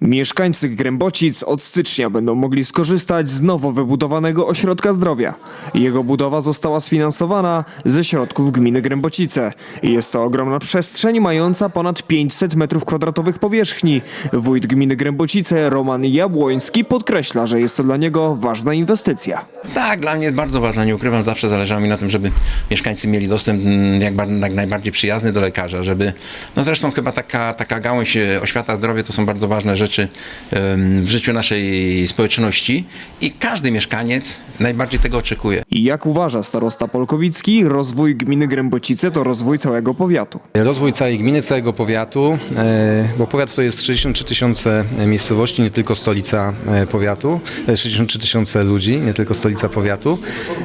Mieszkańcy Grębocic od stycznia będą mogli skorzystać z nowo wybudowanego ośrodka zdrowia. Jego budowa została sfinansowana ze środków gminy Grębocice. Jest to ogromna przestrzeń mająca ponad 500 m2 powierzchni. Wójt gminy Grębocice Roman Jabłoński podkreśla, że jest to dla niego ważna inwestycja. Tak, dla mnie bardzo ważne, nie ukrywam, zawsze zależało mi na tym, żeby mieszkańcy mieli dostęp mm, jak, jak najbardziej przyjazny do lekarza, żeby, no zresztą chyba taka, taka gałąź e, oświata, zdrowie to są bardzo ważne rzeczy em, w życiu naszej społeczności i każdy mieszkaniec najbardziej tego oczekuje. I jak uważa starosta Polkowicki, rozwój gminy Grębocice to rozwój całego powiatu. Rozwój całej gminy, całego powiatu, e, bo powiat to jest 63 tysiące miejscowości, nie tylko stolica e, powiatu, e, 63 tysiące ludzi, nie tylko stolica powiatu.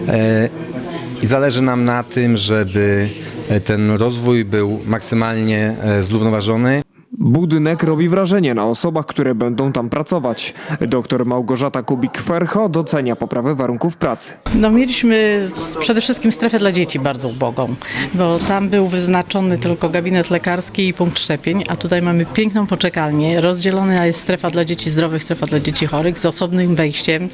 E, I zależy nam na tym, żeby e, ten rozwój był maksymalnie e, zrównoważony. Budynek robi wrażenie na osobach, które będą tam pracować. Doktor Małgorzata Kubik-Fercho docenia poprawę warunków pracy. No mieliśmy przede wszystkim strefę dla dzieci bardzo ubogą, bo tam był wyznaczony tylko gabinet lekarski i punkt szczepień, a tutaj mamy piękną poczekalnię. Rozdzielona jest strefa dla dzieci zdrowych, strefa dla dzieci chorych z osobnym wejściem.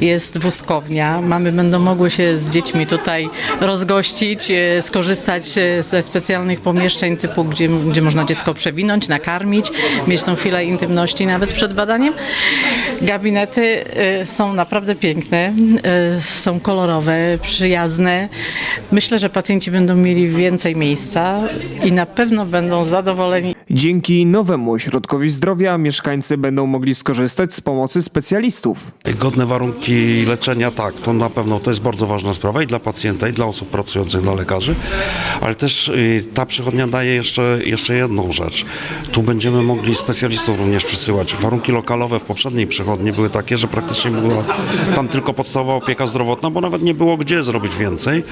Jest wózkownia. Mamy będą mogły się z dziećmi tutaj rozgościć, e, skorzystać e, ze specjalnych pomieszczeń typu, gdzie, gdzie można dziecko przewinąć, nakarmić, mieć tą chwilę intymności nawet przed badaniem. Gabinety e, są naprawdę piękne, e, są kolorowe, przyjazne. Myślę, że pacjenci będą mieli więcej miejsca i na pewno będą zadowoleni. Dzięki nowemu ośrodkowi zdrowia mieszkańcy będą mogli skorzystać z pomocy specjalistów. Godne warunki leczenia, tak, to na pewno to jest bardzo ważna sprawa i dla pacjenta, i dla osób pracujących dla lekarzy, ale też y, ta przychodnia daje jeszcze, jeszcze jedną rzecz. Tu będziemy mogli specjalistów również przysyłać. Warunki lokalowe w poprzedniej przychodni były takie, że praktycznie była tam tylko podstawowa opieka zdrowotna, bo nawet nie było gdzie zrobić więcej,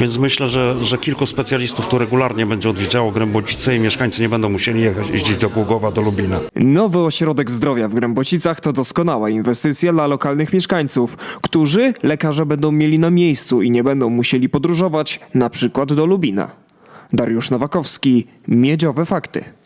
więc myślę, że, że kilku specjalistów tu regularnie będzie odwiedzało Grębocice i mieszkańcy nie będą musieli jechać, jeździć do Głogowa, do Lubina. Nowy ośrodek zdrowia w Grębocicach to doskonała inwestycja dla lokalnych mieszkańców, którzy lekarze będą mieli na miejscu i nie będą musieli podróżować na przykład do Lubina. Dariusz Nowakowski, Miedziowe Fakty.